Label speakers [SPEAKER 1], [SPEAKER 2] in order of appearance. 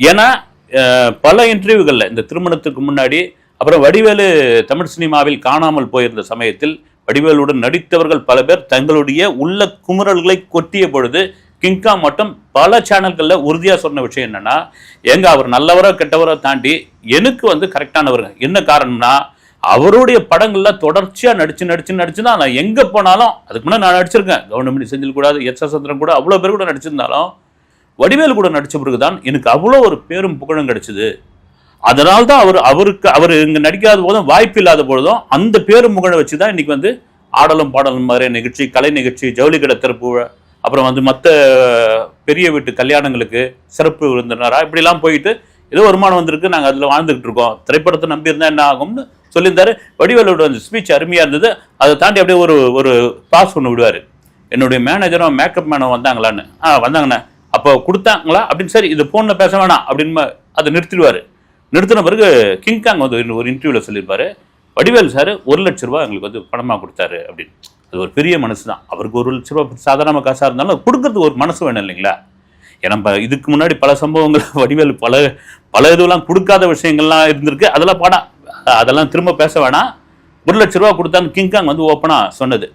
[SPEAKER 1] ஏன்னா பல இன்டர்வியூகளில் இந்த திருமணத்துக்கு முன்னாடி அப்புறம் வடிவேலு தமிழ் சினிமாவில் காணாமல் போயிருந்த சமயத்தில் வடிவேலுடன் நடித்தவர்கள் பல பேர் தங்களுடைய உள்ள குமுறல்களை கொட்டிய பொழுது கிங்கா மட்டும் பல சேனல்களில் உறுதியாக சொன்ன விஷயம் என்னென்னா எங்க அவர் நல்லவரோ கெட்டவரோ தாண்டி எனக்கு வந்து கரெக்டானவருங்க. என்ன காரணம்னா அவருடைய படங்களில் தொடர்ச்சியாக நடிச்சு நடிச்சு நடிச்சு தான் நான் எங்கே போனாலும் அதுக்கு முன்னாடி நான் நடிச்சிருக்கேன். கவர்மெண்ட் செந்தில் கூட எஸ் எஸ் சந்திரன் கூட அவ்வளோ பேர் கூட நடிச்சிருந்தாலும் வடிவேலு கூட பிறகு பிறகுதான் எனக்கு அவ்வளோ ஒரு பேரும் புகழும் கிடைச்சிது. அதனால தான் அவர் அவருக்கு அவர் இங்கே நடிக்காத போதும் வாய்ப்பு இல்லாத பொழுதும் அந்த பேரும் புகழை வச்சு தான் இன்றைக்கி வந்து ஆடலும் பாடலும் மாதிரி நிகழ்ச்சி கலை நிகழ்ச்சி ஜவுளி கடை திறப்பு அப்புறம் வந்து மற்ற பெரிய வீட்டு கல்யாணங்களுக்கு சிறப்பு விருந்தினரா இப்படிலாம் போயிட்டு ஏதோ வருமானம் வந்திருக்கு நாங்கள் அதில் வாழ்ந்துகிட்டு இருக்கோம். திரைப்படத்தை நம்பி இருந்தால் என்ன ஆகும்னு சொல்லியிருந்தாரு. வடிவேலோட அந்த ஸ்பீச் அருமையாக இருந்தது. அதை தாண்டி அப்படியே ஒரு ஒரு பாஸ் ஒன்று விடுவார். என்னுடைய மேனேஜரும் மேக்கப் மேனும் வந்தாங்களான்னு. ஆ வந்தாங்கண்ணே. அப்போ கொடுத்தாங்களா? அப்படின்னு சரி இது ஃபோனில் பேச வேணாம் அப்படின்னு அதை நிறுத்திடுவார். நிறுத்தின பிறகு கிங்காங் வந்து ஒரு- இன்டர்வியூவில் சொல்லியிருப்பார். வடிவேல் சார் ஒரு லட்ச ரூபா எங்களுக்கு வந்து பணமாக கொடுத்தாரு அப்படின்னு. அது ஒரு பெரிய மனசு தான். அவருக்கு ஒரு லட்ச ரூபா சாதாரண காசாக இருந்தாலும் கொடுக்கறதுக்கு ஒரு மனசு வேணும் இல்லைங்களா? ஏன்னா இப்ப இதுக்கு முன்னாடி பல சம்பவங்கள் வடிவேல் பல பல இதுவெல்லாம் கொடுக்காத விஷயங்கள்லாம் இருந்திருக்கு. அதெல்லாம் படம் அதெல்லாம் திரும்ப பேச வேணாம். ஒரு லட்ச ரூபா கொடுத்தாங்க. கிங்காங் வந்து ஓப்பனாக சொன்னது.